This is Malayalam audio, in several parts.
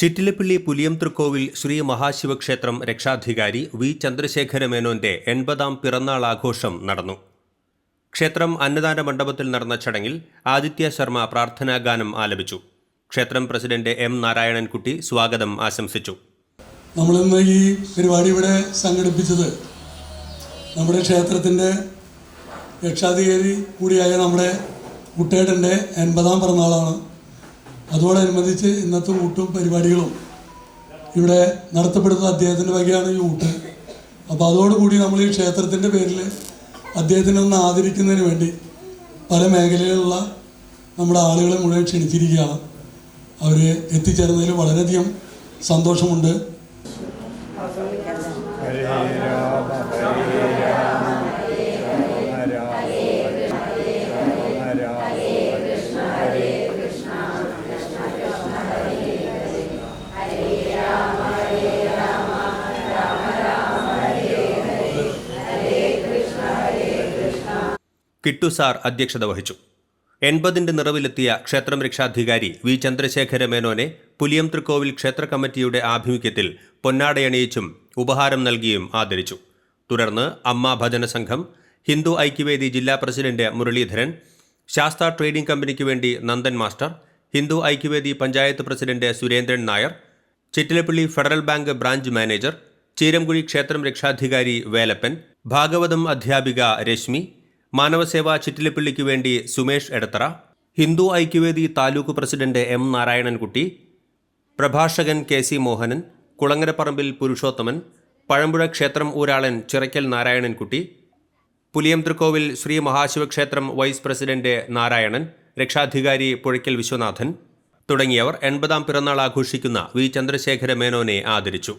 ചിറ്റിലപ്പള്ളി പുലിയംതൃക്കോവിൽ ശ്രീ മഹാശിവക്ഷേത്രം രക്ഷാധികാരി വി ചന്ദ്രശേഖര മേനോന്റെ എൺപതാം പിറന്നാൾ ആഘോഷം നടന്നു. ക്ഷേത്രം അന്നദാന മണ്ഡപത്തിൽ നടന്ന ചടങ്ങിൽ ആദിത്യ ശർമ്മ പ്രാർത്ഥനാഗാനം ആലപിച്ചു. ക്ഷേത്രം പ്രസിഡന്റ് എം നാരായണൻകുട്ടി സ്വാഗതം ആശംസിച്ചു. നമ്മളിന്ന് ഈ പരിപാടി ഇവിടെ സംഘടിപ്പിച്ചത് നമ്മുടെ ക്ഷേത്രത്തിന്റെ രക്ഷാധികാരി കൂടിയായ നമ്മുടെ കുട്ടേട്ടന്റെ എൺപതാം പിറന്നാളാണ്. അതോടനുബന്ധിച്ച് ഇന്നത്തെ ഊട്ടും പരിപാടികളും ഇവിടെ നടത്തപ്പെടുന്ന അദ്ദേഹത്തിന്റെ വകയാണ് ഈ ഊട്ട്. അപ്പോൾ അതോടുകൂടി നമ്മൾ ഈ ക്ഷേത്രത്തിന്റെ പേരിൽ അദ്ദേഹത്തിനെ ഒന്ന് ആദരിക്കുന്നതിന് വേണ്ടി പല മേഖലയിലുള്ള നമ്മുടെ ആളുകളെ മുഴുവൻ ക്ഷണിച്ചിരിക്കുകയാണ്. അവർ എത്തിച്ചേർന്നതിൽ വളരെയധികം സന്തോഷമുണ്ട്. കിട്ടു സാർ അധ്യക്ഷത വഹിച്ചു. എൺപതിന്റെ നിറവിലെത്തിയ ക്ഷേത്രം രക്ഷാധികാരി വി. ചന്ദ്രശേഖര മേനോനെ പുലിയം തൃക്കോവിൽ ക്ഷേത്ര കമ്മിറ്റിയുടെ ആഭിമുഖ്യത്തിൽ പൊന്നാടയണിയിച്ചും ഉപഹാരം നൽകിയും ആദരിച്ചു. തുടർന്ന് അമ്മ ഭജന സംഘം ഹിന്ദു ഐക്യവേദി ജില്ലാ പ്രസിഡന്റ് മുരളീധരൻ ശാസ്ത്ര ട്രേഡിംഗ് കമ്പനിക്ക് വേണ്ടി Nandan master Hindu Aikyavedi panchayat president Surendran Nair Chittilappilly federal bank branch manager Cheeramkuzhi ക്ഷേത്രം രക്ഷാധികാരി വേലപ്പൻ ഭാഗവതം അധ്യാപിക രശ്മി മാനവസേവ ചിറ്റിലപ്പള്ളിക്ക് വേണ്ടി സുമേഷ് എടത്തറ ഹിന്ദു ഐക്യവേദി താലൂക്ക് പ്രസിഡന്റ് എം നാരായണൻകുട്ടി പ്രഭാഷകൻ കെ സി മോഹനൻ കുളങ്ങരപ്പറമ്പിൽ പുരുഷോത്തമൻ പഴമ്പുഴ ക്ഷേത്രം ഊരാളൻ ചിറയ്ക്കൽ നാരായണൻകുട്ടി പുലിയം തൃക്കോവിൽ ശ്രീ മഹാശിവക്ഷേത്രം വൈസ് പ്രസിഡന്റ് നാരായണൻ രക്ഷാധികാരി പുഴയ്ക്കൽ വിശ്വനാഥൻ തുടങ്ങിയവർ എൺപതാം പിറന്നാൾ ആഘോഷിക്കുന്ന വി. ചന്ദ്രശേഖര മേനോനെ ആദരിച്ചു.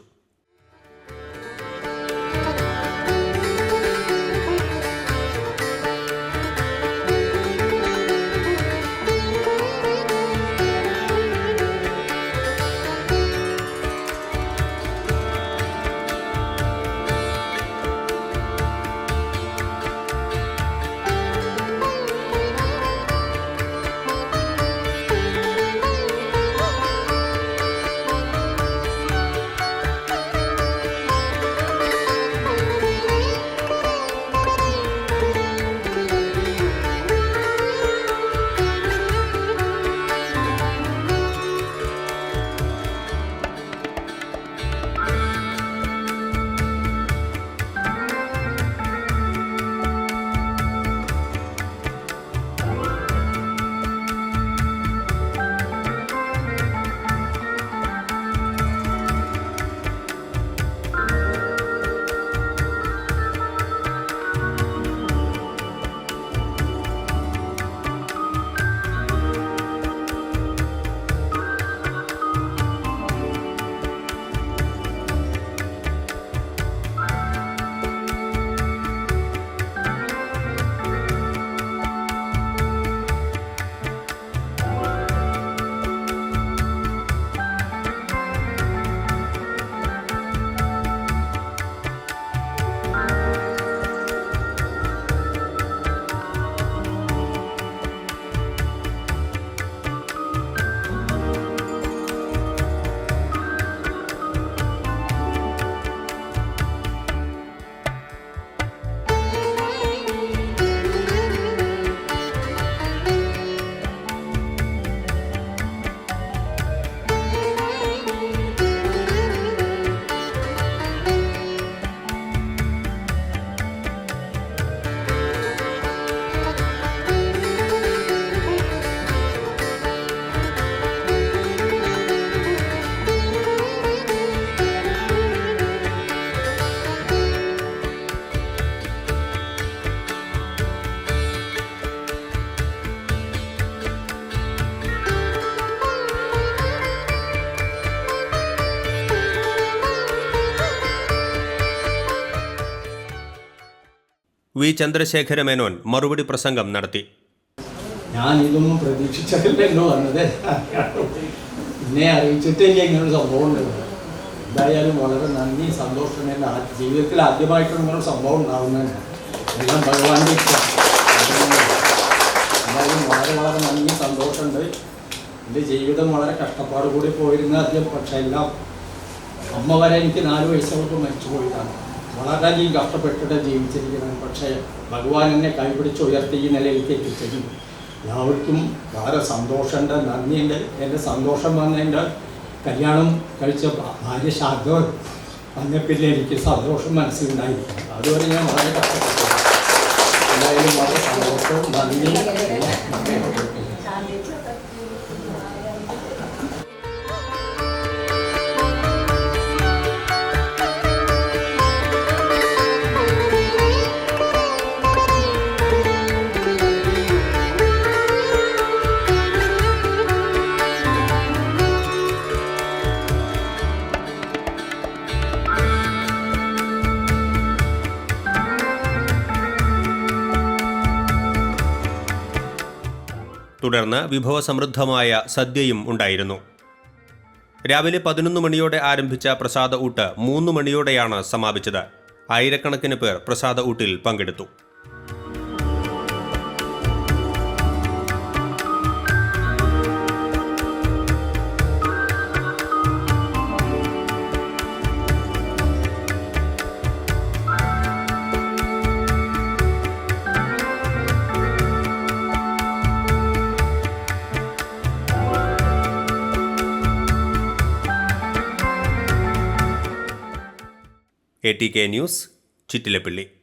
വി. ചന്ദ്രശേഖര മേനോൻ മറുപടി പ്രസംഗം നടത്തി. ഞാൻ ഇതൊന്നും പ്രതീക്ഷിച്ചല്ലോ വന്നത്. എന്നെ അറിയിച്ചിട്ടില്ല ഇങ്ങനൊരു സംഭവം എന്തായാലും വളരെ നന്ദി സന്തോഷം എന്റെ ജീവിതത്തിൽ ആദ്യമായിട്ട് ഇങ്ങനൊരു സംഭവം ഉണ്ടാവുന്നതാണ് എല്ലാം ഭഗവാന്റെ. എന്തായാലും വളരെ വളരെ നന്ദി സന്തോഷമുണ്ട്. എന്റെ ജീവിതം വളരെ കഷ്ടപ്പാട് കൂടി പോയിരുന്ന പക്ഷേ എല്ലാം അമ്മ വരെ എനിക്ക് നാല് വയസ്സുകൾക്ക് മരിച്ചു പോയതാണ് വളരെയധികം കഷ്ടപ്പെട്ടിട്ട് ജീവിച്ചിരിക്കുന്നത് പക്ഷേ ഭഗവാൻ എന്നെ കൈപിടിച്ച് ഉയർത്തി ഈ നിലയിലേക്ക് എത്തിച്ചിരുന്നു എല്ലാവർക്കും വളരെ സന്തോഷമുണ്ട്. നന്ദിയുണ്ട് എന്റെ സന്തോഷം വന്നതിന്റെ കല്യാണം കഴിച്ച ഭാര്യ ശാഖവർ വന്ന പിന്നെ എനിക്ക് സന്തോഷം മനസ്സിലുണ്ടായിരിക്കും അതുവരെ ഞാൻ വളരെ കഷ്ടപ്പെട്ടു. എന്തായാലും വളരെ സന്തോഷവും നന്ദിയും. തുടർന്ന് വിഭവസമൃദ്ധമായ സദ്യയും ഉണ്ടായിരുന്നു. രാവിലെ പതിനൊന്ന് മണിയോടെ ആരംഭിച്ച പ്രസാദ ഊട്ട് മൂന്ന് മണിയോടെയാണ് സമാപിച്ചത്. ആയിരക്കണക്കിന് പേർ പ്രസാദ ഊട്ടിൽ പങ്കെടുത്തു. A T K news Chittilappilly.